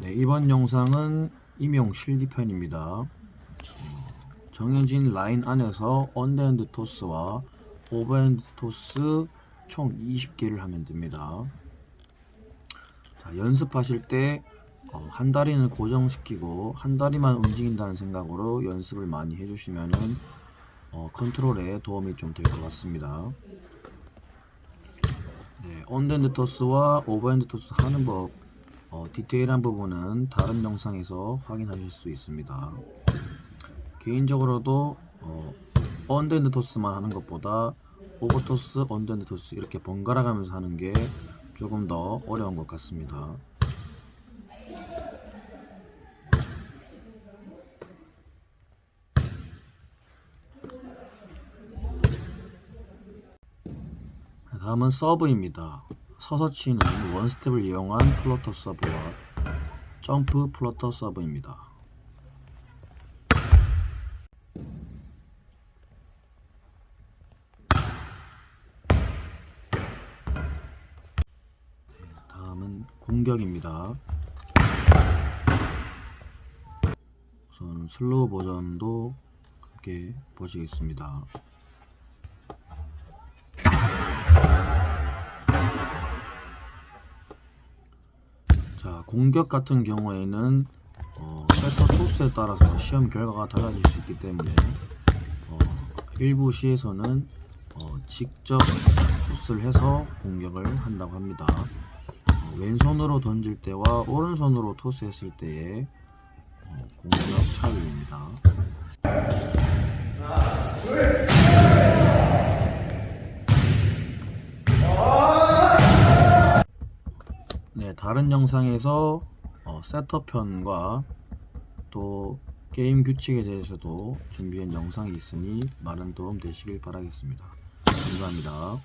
네, 이번 영상은 임용 실기편입니다. 어, 정해진 라인 안에서 언더핸드 토스와 오버핸드 토스 총 20개를 하면 됩니다. 자, 연습하실 때 어, 한 다리는 고정시키고 한 다리만 움직인다는 생각으로 연습을 많이 해주시면은 어, 컨트롤에 도움이 좀 될 것 같습니다. 네, 언더핸드 토스와 오버핸드 토스 하는 법 어, 디테일한 부분은 다른 영상에서 확인하실 수 있습니다. 개인적으로도 어, 언더핸드 토스만 하는 것보다 오버토스, 언더핸드 토스 이렇게 번갈아 가면서 하는 게 조금 더 어려운 것 같습니다. 다음은 서브입니다. 서서 치는 원스텝을 이용한 플로터 서브와 점프 플로터 서브입니다. 네, 다음은 공격입니다. 우선 슬로우 버전도 함께 보시겠습니다. 자, 공격 같은 경우에는 어, 세터 토스에 따라서 시험 결과가 달라질 수 있기 때문에 어, 일부 시에서는 어, 직접 토스를 해서 공격을 한다고 합니다. 어, 왼손으로 던질 때와 오른손으로 토스했을 때의 어, 공격 차이입니다. 다른 영상에서 어, 셋업편과 또 게임 규칙에 대해서도 준비한 영상이 있으니 많은 도움 되시길 바라겠습니다. 감사합니다.